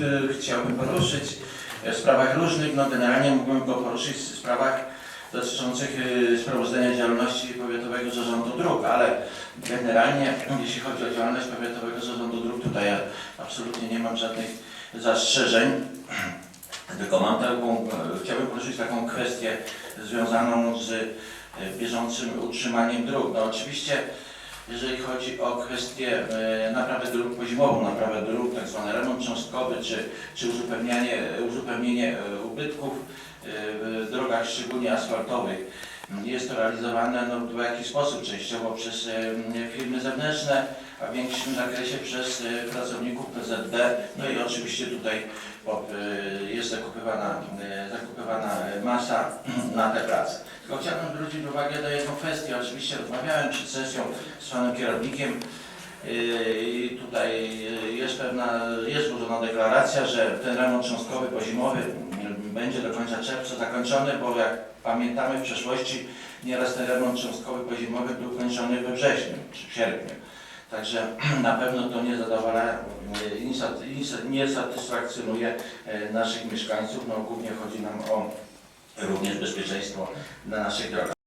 e, chciałbym poruszyć w sprawach różnych. No generalnie mógłbym go poruszyć w sprawach dotyczących e, sprawozdania działalności Powiatowego Zarządu Dróg, ale generalnie jeśli chodzi o działalność Powiatowego Zarządu Dróg, tutaj ja absolutnie nie mam żadnych zastrzeżeń. Tylko mam taką, e, chciałbym poruszyć taką kwestię związaną z e, bieżącym utrzymaniem dróg. No oczywiście, jeżeli chodzi o kwestię e, naprawy dróg pozimową, naprawę dróg, tak zwany remont cząstkowy, czy, czy uzupełnianie, uzupełnienie e, ubytków e, w drogach, szczególnie asfaltowych, jest to realizowane no, w jakiś sposób, częściowo przez firmy zewnętrzne, a w większym zakresie przez pracowników PZD. No i oczywiście tutaj jest zakupywana, zakupywana na te prace. Tylko chciałbym zwrócić uwagę na jedną kwestię. Oczywiście rozmawiałem przed sesją z panem kierownikiem e, i tutaj e, jest pewna, jest złożona deklaracja, że ten remont cząstkowy pozimowy będzie do końca czerwca zakończony, bo jak pamiętamy w przeszłości nieraz ten remont cząstkowy pozimowy był kończony we wrześniu czy w sierpniu. Także na pewno to nie zadowala, e, nie sat- nie sat- nie satysfakcjonuje naszych mieszkańców. No, głównie chodzi nam o również bezpieczeństwo na naszych drogach.